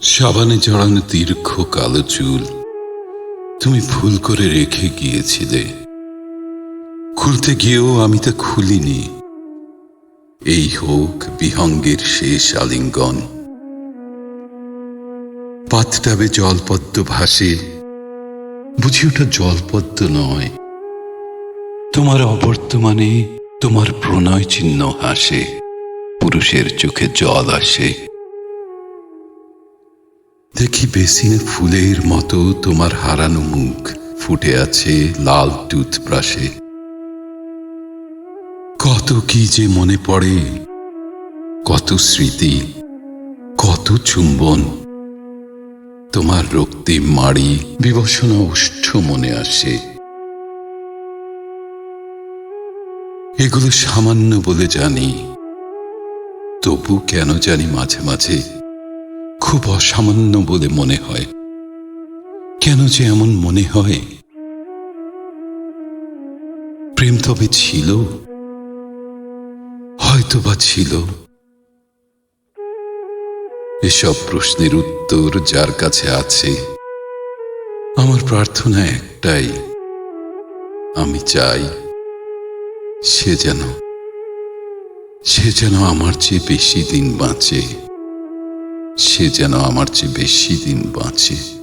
সাবানে জড়ানো দীর্ঘ কালো চুল। তুমি ভুল করে রেখে গিয়েছিলে। খুলতে গিয়েও আমি তা খুলিনি। এই হোক বিহঙ্গের শেষ আলিঙ্গন। পাতটাবে জলপদ্ম ভাসে। বুঝি ওটা জলপদ্ম নয়। তোমার অবর্তমানে তোমার প্রণয় চিহ্ন হাসে। পুরুষের চোখে জল আসে। দেখি বেসিনে ফুলের মতো তোমার হারানো মুখ ফুটে আছে লাল টুথব্রাশে। কত কি যে মনে পড়ে, কত স্মৃতি, কত চুম্বন। তোমার রক্তিম মাড়ি বিবসনা ওষ্ঠ মনে আসে। এগুলো সামান্য বলে জানি, তবু কেন জানি মাঝে মাঝে খুব অসামান্য বলে মনে হয়। কেন যে এমন মনে হয়? প্রেম তবে ছিল। হয়তো বা ছিল। এসব প্রশ্নের উত্তর যার কাছে আছে, আমার প্রার্থনা একটাই, আমি চাই সে যেন সে যেন আমার চেয়ে বেশি দিন বাঁচে। সে যেন আমার চেয়ে বেশি দিন বাঁচে।